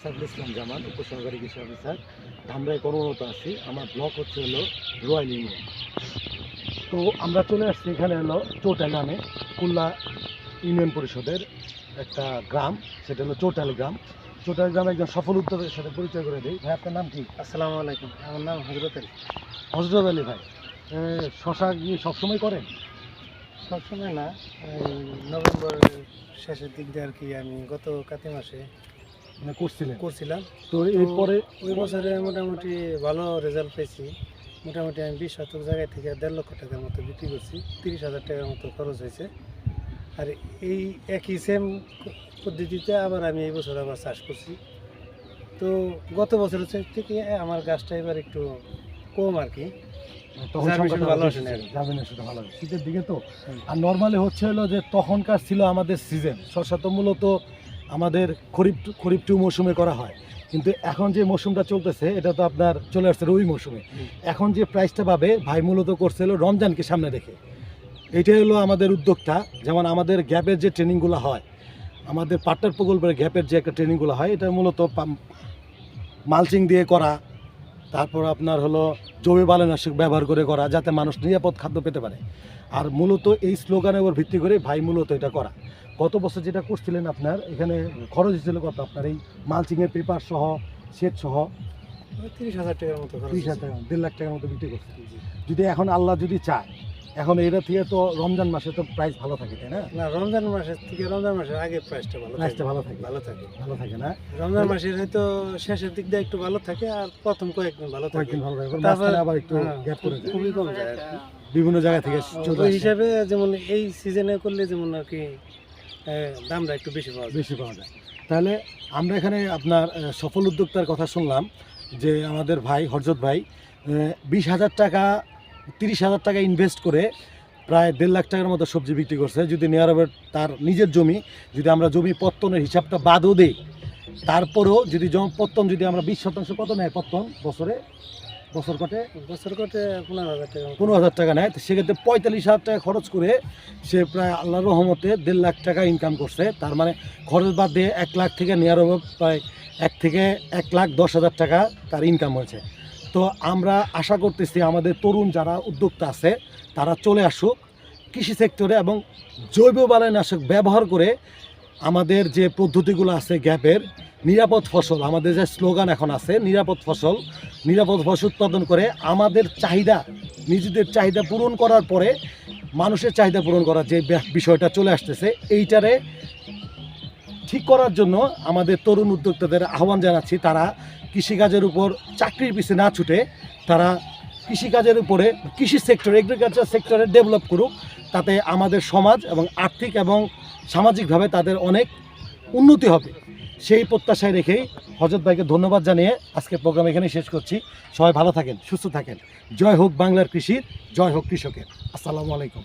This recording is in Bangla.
সাইফুল ইসলাম জামান উপসহকারী কৃষি অফিসার। ধামরাই কর্মরত আছি। আমার ব্লক হচ্ছে হলো রয়্যাল ইউনিয়ন তো আমরা চলে আসছি এখানে হলো চোটাল গ্রামে কুল্লা ইউনিয়ন পরিষদের একটা গ্রাম। সেটা হলো চোটাল গ্রাম। চোটাল গ্রামে একজন সফল উদ্যোগের সাথে পরিচয় করে দিই। ভাই আপনার নাম কি? আসসালামু আলাইকুম। আমার নাম হজরত আলী। হজরত আলী ভাই শশা কি সবসময় করেন? সবসময় না। নভেম্বর শেষের দিক দিয়ে আর কি আমি গত কাতি মাসে করছিলেন? করছিলাম। তো এরপরে ওই বছরে মোটামুটি ভালো রেজাল্ট পেয়েছি। মোটামুটি আমি বিশ শতক জায়গায় থেকে দেড় লক্ষ টাকার মতো বিক্রি করছি। তিরিশ হাজার টাকার মতো খরচ হয়েছে। আর এই একই সেম পদ্ধতিতে আবার আমি এই বছর আবার চাষ করছি। তো গত বছরের থেকে আমার গাছটা এবার একটু কম আর কি। তখন Germination সংখ্যাটা ভালো না ছিল, ভালো আসে। শীতের দিকে তো আর নর্মালি হচ্ছে হলো যে তখনকার ছিল আমাদের সিজন শস্য তো মূলত আমাদের খরিফ খরিফ টু মৌসুমে করা হয়। কিন্তু এখন যে মৌসুমটা চলতেছে, এটা তো আপনার চলে আসছে রবি মৌসুমে। এখন যে প্রাইসটা পাবে, ভাই মূলত করছে হলো রমজানকে সামনে রেখে। এইটাই হলো আমাদের উদ্যোগটা যেমন আমাদের গ্যাপের যে ট্রেনিংগুলো হয়, আমাদের পার্টনার প্রকল্পের গ্যাপের যে একটা ট্রেনিংগুলো হয়, এটা মূলত মালচিং দিয়ে করা। তারপর আপনার হলো জৈব বালনাশক ব্যবহার করে করা যাতে মানুষ নিরাপদ খাদ্য পেতে পারে। আর মূলত এই স্লোগানের উপর ভিত্তি করে ভাই মূলত এটা করা। গত বছর যেটা করছিলেন আপনার এখানে খরচ হয়েছিল কত আপনার? এই মালচিংয়ের পেপার সহ সেট সহ? তিরিশ হাজার টাকার মতো তিরিশ ত্রিশ হাজার টাকা দেড় লাখ টাকার মতো বিক্রি করছে। যদি এখন আল্লাহ যদি চায় এখন এটা থেকে তো রমজান মাসে তো প্রাইস ভালো থাকে তাই না? না রমজান মাসের থেকে রমজান মাসের আগে প্রাইসটা ভালো প্রাইসটা ভালো থাকে। ভালো থাকে। ভালো থাকে না? রমজান মাসের হয়তো শেষের দিক দিয়ে একটু ভালো থাকে আর প্রথম কয়েকদিন ভালো থাকে। কয়েকদিন ভালো থাকে তারপর- আবার একটু গ্যাপ করে যায়। খুবই কম যায় বিভিন্ন জায়গা থেকে চলে ওই। হিসাবে যেমন এই সিজনে করলে যেমন আর কি দামটা একটু বেশি পাওয়া যায়। বেশি পাওয়া যায়। তাহলে আমরা এখানে আপনার সফল উদ্যোক্তার কথা শুনলাম যে আমাদের ভাই হরজত ভাই বিশ হাজার টাকা তিরিশ হাজার টাকা ইনভেস্ট করে প্রায় দেড় লাখ টাকার মতো সবজি বিক্রি করছে। যদি নেওয়ার আবার তার নিজের জমি যদি আমরা জমি পত্তনের হিসাবটা বাদও দিই তারপরেও যদি জমি পত্তন যদি আমরা বিশ শতাংশ কত নেয় পত্তন বছরে বছর কটে? বছর কটে পনেরো হাজার টাকা পনেরো হাজার টাকা নেয়। তো সেক্ষেত্রে পঁয়তাল্লিশ হাজার টাকা খরচ করে সে প্রায় আল্লাহর রহমতে দেড় লাখ টাকা ইনকাম করছে। তার মানে খরচ বাদ দিয়ে এক লাখ থেকে নেওয়ার প্রায় এক থেকে এক লাখ দশ হাজার টাকা তার ইনকাম হয়েছে। তো আমরা আশা করতেছি আমাদের তরুণ যারা উদ্যোক্তা আছে, তারা চলে আসুক কৃষি সেক্টরে এবং জৈব বালাইনাশক ব্যবহার করে আমাদের যে পদ্ধতিগুলো আছে গ্যাপের, নিরাপদ ফসল, আমাদের যে স্লোগান এখন আছে, নিরাপদ ফসল নিরাপদ ফসল উৎপাদন করে আমাদের চাহিদা, নিজেদের চাহিদা পূরণ করার পরে মানুষের চাহিদা পূরণ করার যে বিষয়টা চলে আসতেছে, এইটারে ঠিক করার জন্য আমাদের তরুণ উদ্যোক্তাদের আহ্বান জানাচ্ছি, তারা কৃষিকাজের উপর চাকরির পিছিয়ে না ছুটে তারা কৃষিকাজের উপরে, কৃষি সেক্টর এগ্রিকালচার সেক্টরে ডেভেলপ করুক, তাতে আমাদের সমাজ এবং আর্থিক এবং সামাজিকভাবে তাদের অনেক উন্নতি হবে। সেই প্রত্যাশায় রেখেই হজরত ভাইকে ধন্যবাদ জানিয়ে আজকে প্রোগ্রাম এখানেই শেষ করছি। সবাই ভালো থাকেন, সুস্থ থাকেন। জয় হোক বাংলার কৃষির জয় হোক কৃষকের। আসসালামু আলাইকুম।